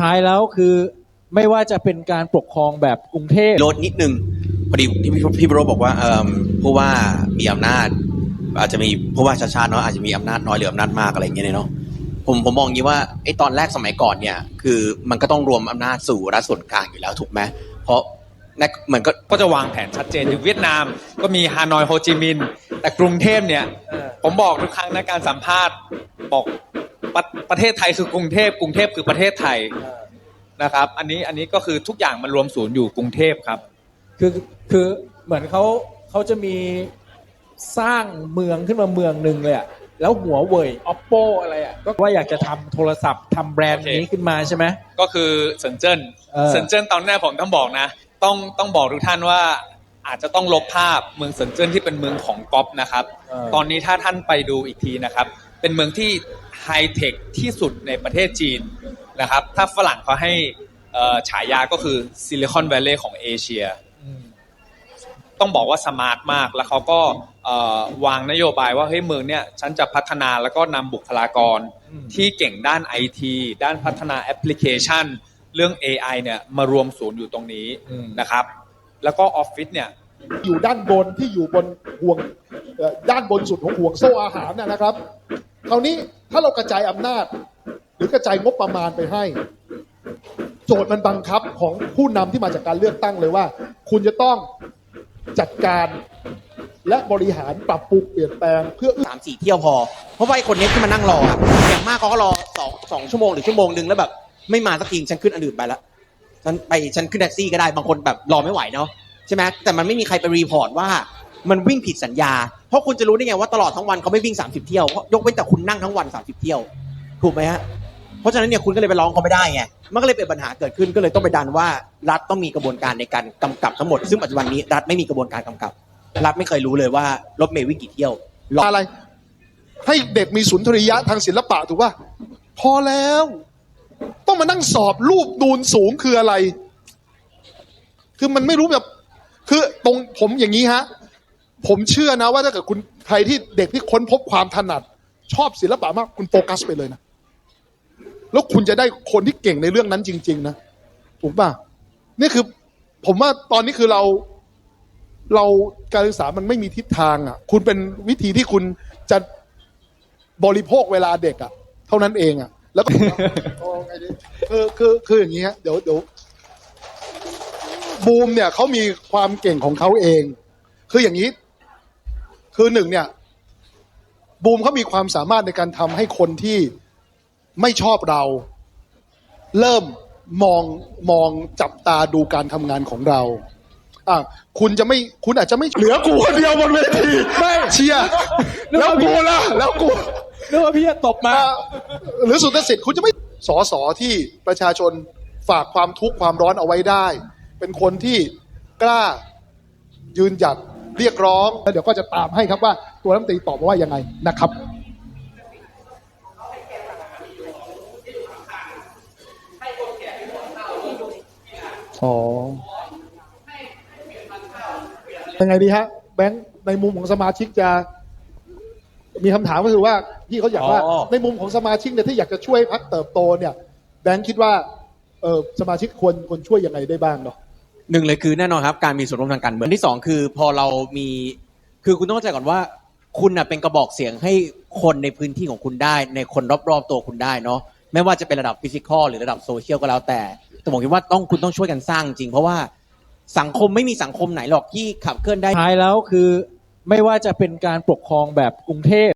ท้ายแล้วคือไม่ว่าจะเป็นการปกครองแบบกรุงเทพลดนิดนึงพอดีที่พี่พี่โรจน์บอกว่าเอ่อผู้ว่ามีอำนาจ อาจจะมีผู้ว่าชาติชาติเนาะอาจจะมีอำนาจน้อยหรืออำนาจมากอะไรอย่างเงี้ยเนาะผมผมมองอย่างนี้ว่าไอ้ตอนแรกสมัยก่อนเนี่ย คือมันก็ต้องรวมอำนาจสู่รัฐส่วนกลางอยู่แล้วถูกไหมเพราะนั่นเหมือนก็ก็จะวางแผนชัดเจนอย่างเวียดนาม ก็มีฮานอยโฮจิมินห์แต่กรุงเทพเนี่ย ผมบอกทุกครั้งนะการสัมภาษณ์บอก ประประเทศไทยคือกรุงเทพกรุงเทพคือประเทศไทยนะครับ อันนี้อันนี้ก็คือทุกอย่างมันรวมศูนย์อยู่กรุงเทพครับ คือคือเหมือนเขาเขาจะมีสร้างเมืองขึ้นมาเมืองหนึ่งเลยอะแล้วหัวเว่ย oppo อะไรอะก็ว่าอยากจะทำโทรศัพท์ทำแบรนด์โอเคนี้ขึ้นมาใช่ไหมก็คือเซินเจิ้นเออเซินเจิ้นตอนแรกผมต้องบอกนะ ต้องต้องบอกทุกท่านว่าอาจจะต้องลบภาพเมืองเซินเจิ้นที่เป็นเมืองของก๊อปนะครับเออตอนนี้ถ้าท่านไปดูอีกทีนะครับ เป็นเมืองที่ไฮเทคที่สุดในประเทศจีนนะครับ ถ้าฝรั่งเขาให้ฉายาก็คือซิลิคอนแวลลย์ของเอเชีย ต้องบอกว่าสมาร์ทมาก แล้วเขาก็วางนโยบายว่าเฮ้ยเมืองเนี่ยฉันจะพัฒนาแล้วก็นำบุคลากรที่เก่งด้านไอทีด้านพัฒนาแอปพลิเคชัน เรื่อง AI เนี่ยมารวมศูนย์อยู่ตรงนี้นะครับ แล้วก็ออฟฟิศเนี่ยอยู่ด้านบนที่อยู่บนห่วงด้านบนสุดของห่วงโซ่อาหารนะนะครับ คราวนี้ถ้าเรากระจายอำนาจ หรือกระจายงบประมาณไปให้ โจทย์มันบังคับของผู้นำที่มาจากการเลือกตั้งเลยว่า คุณจะต้องจัดการและบริหารปรับปรุงเปลี่ยนแปลงเพื่อสามสี่เที่ยวพอ เพราะว่าไอ้คนนี้ที่มานั่งรออะอย่างมากเขาก็รอสองสองชั่วโมงหรือชั่วโมงหนึ่งแล้วแบบ ไม่มาสักทีฉันขึ้นอันอื่นไปละฉันไปฉันขึ้นแท็กซี่ก็ได้บางคนแบบรอไม่ไหวเนาะใช่ไหมแต่มันไม่มีใครไปรีพอร์ตว่า มันวิ่งผิดสัญญา เพราะคุณจะรู้ได้ไงว่าตลอดทั้งวันเขาไม่วิ่ง 30 เที่ยว เพราะยกเว้นแต่คุณนั่งทั้งวัน 30 เที่ยว ถูกไหมฮะ เพราะฉะนั้นเนี่ยคุณก็เลยไปร้องเขาไม่ได้ไง มันก็เลยเป็นปัญหาเกิดขึ้น ก็เลยต้องไปดันว่ารัฐต้องมีกระบวนการในการกำกับทั้งหมด ซึ่งปัจจุบันนี้รัฐไม่มีกระบวนการกำกับ รัฐไม่เคยรู้เลยว่ารถเมล์วิ่งกี่เที่ยวรออะไร ให้เด็กมีสุนทรียะทางศิลปะถูกป่ะ พอแล้ว ต้องมานั่งสอบรูปนูนสูงคืออะไร คือมันไม่รู้แบบ คือตรงผมอย่างนี้ฮะ ผมเชื่อนะว่าถ้าเกิดคุณใครที่เด็กที่ค้นพบความถนัด ชอบศิลปะมากคุณโฟกัสไปเลยนะแล้วคุณจะได้คนที่เก่งในเรื่องนั้นจริง ๆ นะถูกป่ะนี่คือ ผมว่าตอนนี้คือเรา เราการศึกษามันไม่มีทิศทางอะ คุณเป็นวิธีที่คุณจะบริโภคเวลาเด็กอะ เท่านั้นเองอะ แล้วก็คือคือคืออย่างนี้ฮะเดี๋ยวเดี๋ยวบูมเนี่ยเขามีความเก่งของเขาเอง คืออย่างนี้ คือหนึ่งเนี่ย บูมเขามีความสามารถในการทำให้คนที่ไม่ชอบเรา เริ่มมองมองจับตาดูการทำงานของเรา อะคุณจะไม่คุณอาจจะไม่เหลือกูคนเดียวบนเวทีไม่เชียร์แล้วกูล่ะแล้วกู นึกว่าพี่จะตบมาอะหรือสุดสิทธิ์คุณจะไม่สอสอที่ประชาชนฝากความทุกข์ความร้อนเอาไว้ได้ เป็นคนที่กล้ายืนหยัด เรียกร้องแล้วเดี๋ยวก็จะตามให้ครับว่าตัวรัฐมนตรีตอบมาว่ายังไงนะครับอ๋อยังไงดีฮะแบงค์ในมุมของสมาชิกจะ มีคำถามก็คือว่าพี่เขาอยากว่าอ๋อในมุมของสมาชิกเนี่ยที่อยากจะช่วยพักเติบโตเนี่ย แบงค์คิดว่าเออสมาชิกควรควรช่วยยังไงได้บ้างเนาะ หนึ่งเลยคือแน่นอนครับการมีส่วนร่วมทางการเมืองอันที่สองคือพอเรามีคือคุณต้องเข้าใจก่อนว่า คุณน่ะเป็นกระบอกเสียงให้คนในพื้นที่ของคุณได้ ในคนรอบๆตัวคุณได้เนาะไม่ว่าจะเป็นระดับฟิสิกอลหรือระดับโซเชียลก็แล้วแต่แต่ผมคิดว่าต้องคุณต้องช่วยกันสร้างจริง เพราะว่าสังคมไม่มีสังคมไหนหรอกที่ขับเคลื่อนได้ ท้ายแล้วคือไม่ว่าจะเป็นการปกครองแบบกรุงเทพ